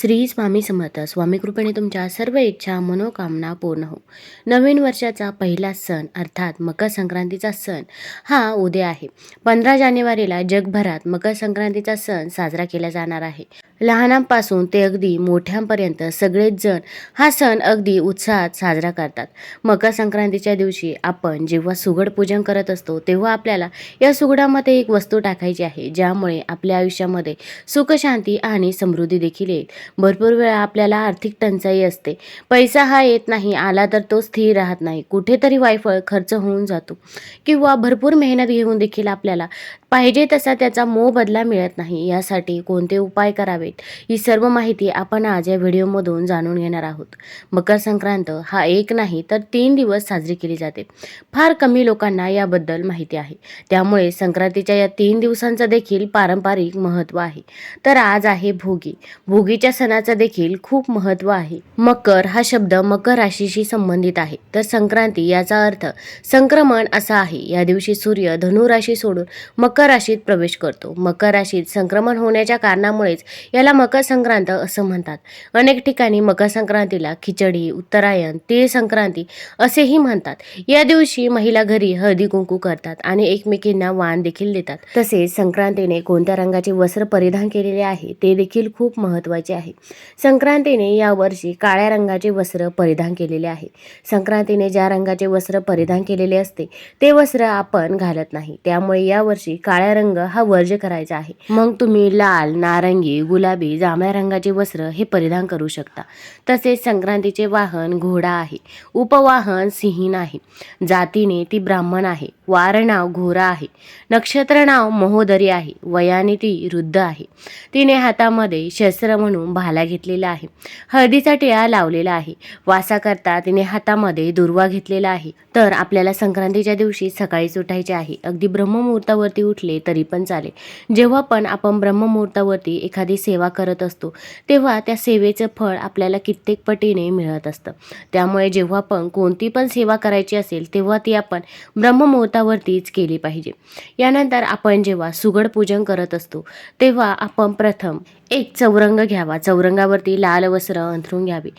श्री स्वामी समर्थ. स्वामी कृपेने तुमच्या सर्व इच्छा मनोकामना पूर्ण हो. नवीन वर्षाचा पहिला सण अर्थात मकर संक्रांतीचा सण हा उद्या आहे. पंधरा जानेवारीला जगभरात मकर संक्रांतीचा सण साजरा केला जाणार आहे. लहानांपासून ते अगदी मोठ्यांपर्यंत सगळेच जण हा सण अगदी उत्साहात साजरा करतात. मकर संक्रांतीच्या दिवशी आपण जेव्हा सुगड पूजन करत असतो तेव्हा आपल्याला या सुगडामध्ये एक वस्तू टाकायची आहे ज्यामुळे आपल्या आयुष्यामध्ये सुखशांती आणि समृद्धी देखील येईल. भरपूर वेळा आपल्याला आर्थिक टंचाई असते. पैसा हा येत नाही आला तर तो स्थिर राहत नाही. कुठेतरी वायफळ खर्च होऊन जातो. किंवा भरपूर मेहनत घेऊन देखील आपल्याला पाहिजे तसा त्याचा मोबदला मिळत नाही. यासाठी कोणते उपाय करावेत ही सर्व माहिती आपण आज या व्हिडिओमधून जाणून घेणार आहोत. मकर संक्रांत हा एक नाही तर तीन दिवस साजरी केली जाते. फार कमी लोकांना याबद्दल माहिती आहे. त्यामुळे संक्रांतीच्या या तीन दिवसांचं देखील पारंपरिक महत्त्व आहे. तर आज आहे भोगी. भोगीच्या सणाचं देखील खूप महत्त्व आहे. मकर हा शब्द मकर राशीशी संबंधित आहे. तर संक्रांती याचा अर्थ संक्रमण असा आहे. या दिवशी सूर्य धनु राशी सोडून मकर राशीत प्रवेश करतो. मकर राशीत संक्रमण होण्याच्या कारणामुळेच याला मकर संक्रांत असं म्हणतात. अनेक ठिकाणी मकर संक्रांतीला खिचडी उत्तरायण तीळ संक्रांती असेही म्हणतात. या दिवशी महिला घरी हळदी कुंकू करतात आणि एकमेकींना वाण देखील देतात. तसेच संक्रांतीने कोणत्या रंगाचे वस्त्र परिधान केलेले आहे ते देखील खूप महत्त्वाचे आहे. संक्रांतीने यावर्षी काळ्या रंगाचे वस्त्र परिधान केलेले आहे. संक्रांतीने ज्या रंगाचे वस्त्र परिधान केलेले असते ते वस्त्र आपण घालत नाही. त्यामुळे यावर्षी काळ्या रंग हा वर्ज करायचा आहे. मग तुम्ही लाल नारंगी गुलाब गुलाबी जांभळ्या रंगाचे वस्त्र हे परिधान करू शकता. तसेच संक्रांतीचे वाहन घोडा आहे. उपवाहन सिंह आहे जातीने ती ब्राह्मण आहे. वार नाव घोरा आहे. नक्षत्र नाव महोदरी आहे. वयाने ती वृद्ध आहे. तिने हातामध्ये शस्त्र म्हणून भाला घेतलेला आहे. हळदीचा टिळा लावलेला आहे. वासाकरता तिने हातामध्ये दुर्वा घेतलेला आहे. तर आपल्याला संक्रांतीच्या दिवशी सकाळीच उठायचे आहे. अगदी ब्रह्ममुहूर्तावरती उठले तरी पण चालेल. जेव्हा पण आपण ब्रह्ममुहूर्तावरती एखादी सेवा करत असतो तेव्हा त्या सेवेचं फळ आपल्याला कित्येक पटीने मिळत असतं. त्यामुळे जेव्हा पण कोणती पण सेवा करायची असेल तेव्हा ती आपण ब्रह्ममुहूर्तावरतीच केली पाहिजे. यानंतर आपण जेव्हा सुगड पूजन करत असतो तेव्हा आपण प्रथम एक चौरंग घ्यावा. चौरंगावरती लाल वस्त्र अंथरून घ्यावे.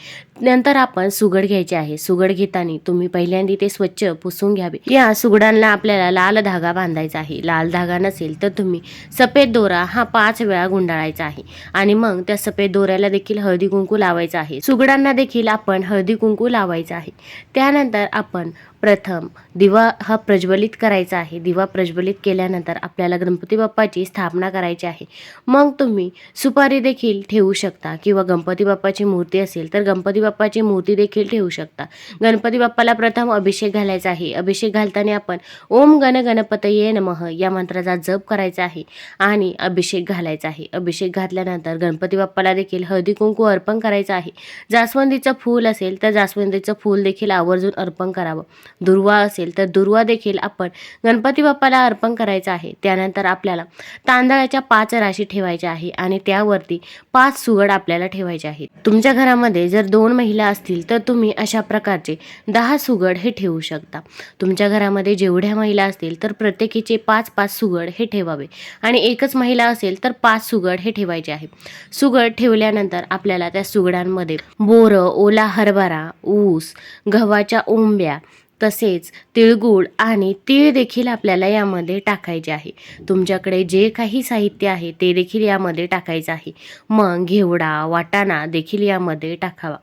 नंतर आपण सुगड घ्यायचे आहे. सुगड घेताना तुम्ही पहिल्यांदा ते स्वच्छ पुसून घ्यावे. या सुगडांना आपल्याला लाल धागा बांधायचा आहे. लाल धागा नसेल तर तुम्ही सफेद दोरा हा पाच वेळा गुंडाळायचा आहे. आणि मग त्या सफेद दोऱ्याला देखील हळदी कुंकू लावायचा आहे. सुगडांना देखील आपण हळदी कुंकू लावायचा आहे. त्यानंतर आपण प्रथम दिवा हा प्रज्वलित करायचा आहे. दिवा प्रज्वलित केल्यानंतर आपल्याला गणपती बाप्पाची स्थापना करायची आहे. मग तुम्ही सुपारी देखील ठेवू शकता. किंवा गणपती बाप्पाची मूर्ती असेल तर गणपती बाप्पाची मूर्ती देखील ठेवू शकता. गणपती बाप्पाला प्रथम अभिषेक घालायचा आहे. अभिषेक घालताना आपण ओम गण गणपतये नमः या मंत्राचा जप करायचा आहे आणि अभिषेक घालायचा आहे. अभिषेक घातल्यानंतर गणपती बाप्पाला देखील हळदी कुंकू अर्पण करायचं आहे. जास्वंदीचं फूल असेल तर जास्वंदीचं फूल देखील आवर्जून अर्पण करावं. दुर्वा असेल तर दुर्वा देखील आपण गणपती बाप्पाला अर्पण करायचं आहे. त्यानंतर आपल्याला तांदळाच्या पाच राशी ठेवायच्या आहे आणि त्यावरती पाच सुगड आपल्याला ठेवायचे आहेत. तुमच्या घरामध्ये जर दोन महिला असतील तर तुम्ही अशा प्रकारचे दहा सुगड हे ठेवू शकता. तुमच्या घरामध्ये जेवढ्या महिला असतील तर प्रत्येकीचे पाच पाच सुगड हे ठेवावे आणि एकच महिला असेल तर पाच सुगड हे ठेवायचे आहे. सुगड ठेवल्यानंतर आपल्याला त्या सुगडांमध्ये बोरं ओला हरभरा ऊस गव्हाच्या ओंब्या तसेच तिळगुळ आणि तीळ देखील आपल्याला यामध्ये टाकायचे आहे. तुमच्याकडे जे काही साहित्य आहे ते देखील यामध्ये टाकायचं आहे. मग घेवडा वाटाणा देखील यामध्ये टाकावा.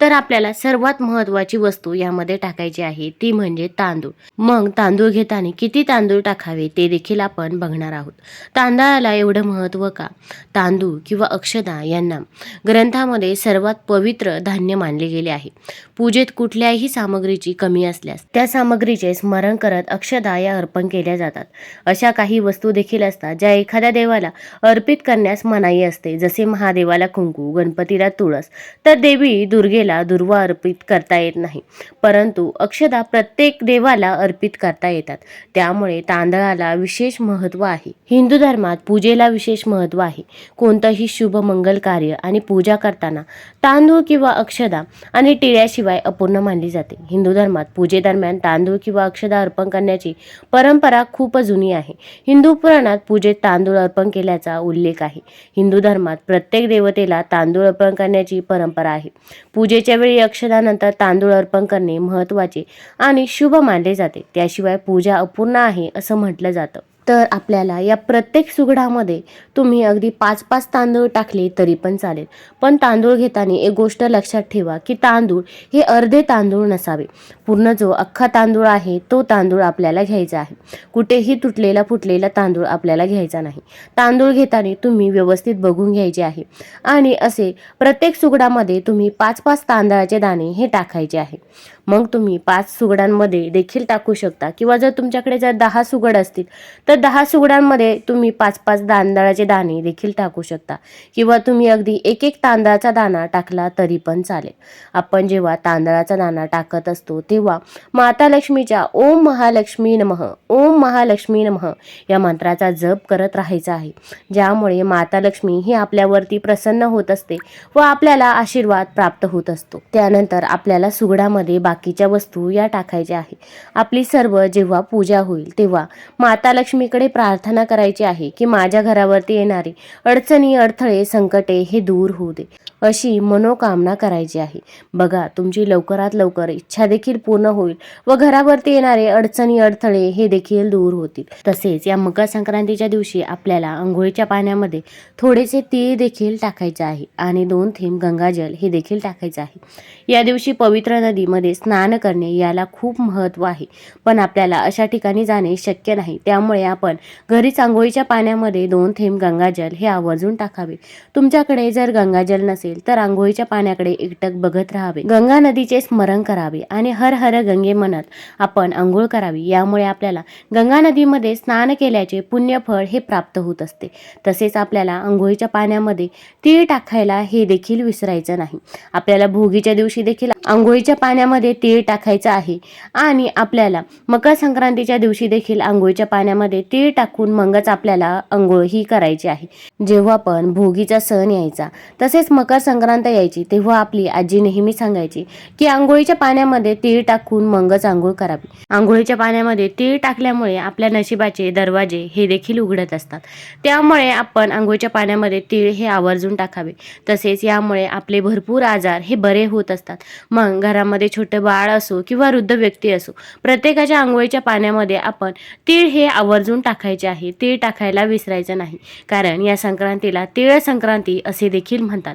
तर आपल्याला सर्वात महत्त्वाची वस्तू यामध्ये टाकायची आहे ती म्हणजे तांदूळ. मग तांदूळ घेताना किती तांदूळ टाकावे ते देखील आपण बघणार आहोत. तांदळाला एवढं महत्त्व का? तांदूळ किंवा अक्षदा यांना ग्रंथामध्ये सर्वात पवित्र धान्य मानले गेले आहे. पूजेत कुठल्याही सामग्रीची कमी असल्यास त्या सामग्रीचे स्मरण करत अक्षदा या अर्पण केल्या जातात. अशा काही वस्तू देखील असतात ज्या एखाद्या देवाला अर्पित करण्यास मनाई असते. जसे महादेवाला कुंकू गणपतीला तुळस तर देवी दुर्गेला दुर्वा अर्पित करता येत नाही. परंतु अक्षदा प्रत्येक देवाला अर्पित करता येतात. त्यामुळे तांदळाला विशेष महत्त्व आहे. हिंदू धर्मात पूजेला विशेष महत्त्व आहे. कोणतंही शुभ मंगल कार्य आणि पूजा करताना तांदूळ किंवा अक्षदा आणि टिळ्याशिवाय अपूर्ण मानली जाते. हिंदू धर्मात पूजेत दरम्यान तांदूळ किंवा अक्षदा अर्पण करण्याची परंपरा खूप जुनी आहे. हिंदू पुराणात पूजेत तांदूळ अर्पण केल्याचा उल्लेख आहे. हिंदू धर्मात प्रत्येक देवतेला तांदूळ अर्पण करण्याची परंपरा आहे. पूजेच्या वेळी अक्षदानंतर तांदूळ अर्पण करणे महत्त्वाचे आणि शुभ मानले जाते. त्याशिवाय पूजा अपूर्ण आहे असं म्हटलं जातं. तर आपल्याला या प्रत्येक सुगडामध्ये तुम्ही अगदी पाच पाच तांदूळ टाकले तरी पण चालेल. पण तांदूळ घेताना एक गोष्ट लक्षात ठेवा की तांदूळ हे अर्धे तांदूळ नसावे. पूर्ण जो अख्खा तांदूळ आहे तो तांदूळ आपल्याला घ्यायचा आहे. कुठेही तुटलेला फुटलेला तांदूळ आपल्याला घ्यायचा नाही. तांदूळ घेताना तुम्ही व्यवस्थित बघून घ्यायचे आहे. आणि असे प्रत्येक सुगडामध्ये तुम्ही पाच पाच तांदळाचे दाणे हे टाकायचे आहे. मग तुम्ही पाच सुगडांमध्ये देखील टाकू शकता. किंवा जर तुमच्याकडे जर दहा सुगड असतील तर दहा सुगडांमध्ये तुम्ही पाच पाच तांदळाचे दाणे देखील टाकू शकता. किंवा तुम्ही अगदी एक एक तांदळाचा दाणा टाकला तरी पण चालेल. आपण जेव्हा तांदळाचा दाणा टाकत असतो तेव्हा माता लक्ष्मीच्या ओम महालक्ष्मी नमः ओम महालक्ष्मी नमः या मंत्राचा जप करत राहायचा आहे. ज्यामुळे माता लक्ष्मी ही आपल्यावरती प्रसन्न होत असते व आपल्याला आशीर्वाद प्राप्त होत असतो. त्यानंतर आपल्याला सुगडामध्ये बाकी बाकीच्या वस्तू या टाकायच्या आहे. आपली सर्व जेव्हा पूजा होईल तेव्हा माता लक्ष्मीकडे प्रार्थना करायची आहे की माझ्या घरावरती येणारे अडचणी अडथळे संकटे हे दूर होऊ दे. अशी मनोकामना करायची आहे. बघा तुमची लवकरात लवकर इच्छा देखील पूर्ण होईल व घरावरती येणारे अडचणी अडथळे हे देखील दूर होतील. तसेच या मकर संक्रांतीच्या दिवशी आपल्याला आंघोळीच्या पाण्यामध्ये थोडेसे तीळ देखील टाकायचे आहे आणि दोन थेंब गंगाजल हे देखील टाकायचे आहे. या दिवशी पवित्र नदीमध्ये स्नान करणे याला खूप महत्त्व आहे. पण आपल्याला अशा ठिकाणी जाणे शक्य नाही. त्यामुळे आपण घरीच आंघोळीच्या पाण्यामध्ये दोन थेंब गंगाजल हे आवर्जून टाकावे. तुमच्याकडे जर गंगाजल नसेल तर आंघोळीच्या पाण्याकडे एकटक बघत राहावे. गंगा नदीचे स्मरण करावे आणि हर हर गंगे म्हणत आपण आंघोळ करावी. यामुळे आपल्याला गंगा नदीमध्ये स्नान केल्याचे पुण्यफळ हे प्राप्त होत असते. तसेच आपल्याला आंघोळीच्या पाण्यामध्ये तीळ टाकायला हे देखील विसरायचं नाही. आपल्याला भोगीच्या दिवशी देखील आंघोळीच्या पाण्यामध्ये तीळ टाकायचं आहे. आणि आपल्याला मकर संक्रांतीच्या दिवशी देखील आंघोळीच्या पाण्यामध्ये तीळ टाकून मगच आपल्याला आंघोळ ही करायची आहे. जेव्हा पण भोगीचा सण यायचा तसेच मकर संक्रांत यायची तेव्हा आपली आजी नेहमी सांगायची की आंघोळीच्या पाण्यामध्ये तीळ टाकून मगच आंघोळ करावी. आंघोळीच्या पाण्यामध्ये तीळ टाकल्यामुळे आपल्या नशिबाचे दरवाजे हे देखील उघडत असतात. त्यामुळे आपण आंघोळीच्या पाण्यामध्ये तीळ हे आवर्जून टाकावे. तसेच यामुळे आपले भरपूर आजार हे बरे होत असतात. मग घरामध्ये छोटं बाळ असो किंवा वृद्ध व्यक्ती असो प्रत्येकाच्या आंघोळीच्या पाण्यामध्ये आपण तीळ हे आवर्जून टाकायचे आहे. तीळ टाकायला विसरायचं नाही. कारण या संक्रांतीला तीळ संक्रांती असे देखील म्हणतात.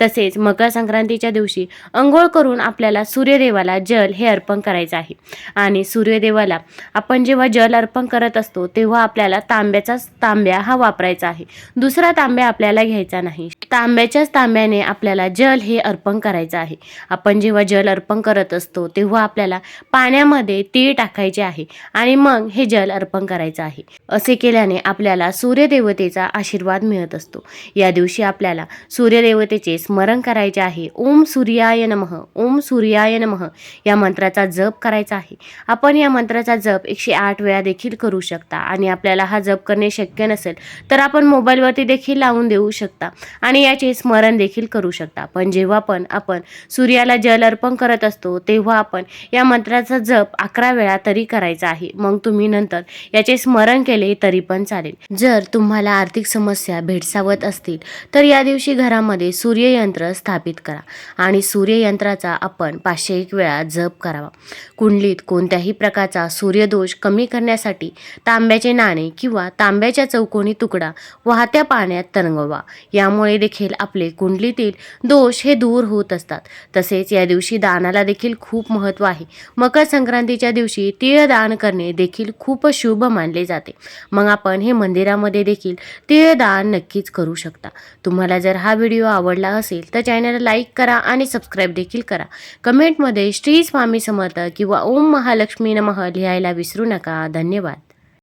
तसेच मकर संक्रांतीच्या दिवशी अंघोळ करून आपल्याला सूर्यदेवाला जल हे अर्पण करायचं आहे. आणि सूर्यदेवाला आपण जेव्हा जल अर्पण करत असतो तेव्हा आपल्याला तांब्याचाच तांब्या हा वापरायचा आहे. दुसरा तांब्या आपल्याला घ्यायचा नाही. तांब्याच्याच तांब्याने आपल्याला जल हे अर्पण करायचं आहे. आपण जेव्हा जल अर्पण करत असतो तेव्हा आपल्याला पाण्यामध्ये तीळ टाकायचे आहे आणि मग हे जल अर्पण करायचं आहे. असे केल्याने आपल्याला सूर्यदेवतेचा आशीर्वाद मिळत असतो. या दिवशी आपल्याला सूर्यदेवतेचे स्मरण करायचे आहे. ओम सूर्याय नमः. ओम सूर्याय नमः. या मंत्राचा जप करायचा आहे. आपण या मंत्राचा जप एकशे आठ वेळा देखील करू शकता. आणि आपल्याला हा जप करणे शक्य नसेल तर आपण मोबाईलवरती देखील लावून देऊ शकता. आणि याचे स्मरण देखील करू शकता. पण जेव्हा पण आपण सूर्याला जल अर्पण करत असतो तेव्हा आपण या मंत्राचा जप अकरा वेळा तरी करायचा आहे. मग तुम्ही नंतर याचे स्मरण केले तरी पण चालेल. जर तुम्हाला आर्थिक समस्या भेडसावत असतील तर या दिवशी घरामध्ये सूर्य सूर्ययंत्र स्थापित करा आणि सूर्ययंत्राचा आपण पाचशे एक वेळा जप करावा. कुंडलीत कोणत्याही प्रकारचा सूर्यदोष कमी करण्यासाठी तांब्याचे नाणे किंवा तांब्याच्या चौकोनी तुकडा वाहत्या पाण्यात तरंगवा. यामुळे देखील आपले कुंडलीतील दोष हे दूर होत असतात. तसेच या दिवशी दानाला देखील खूप महत्त्व आहे. मकर संक्रांतीच्या दिवशी तीळ दान करणे देखील खूप शुभ मानले जाते. मग आपण हे मंदिरामध्ये देखील तीळ दान नक्कीच करू शकता. तुम्हाला जर हा व्हिडिओ आवडला असेल असेल तर चॅनलला लाईक करा आणि सबस्क्राईब देखील करा. कमेंटमध्ये श्री स्वामी समर्थ किंवा ओम महालक्ष्मी नमः लिहायला विसरू नका. धन्यवाद.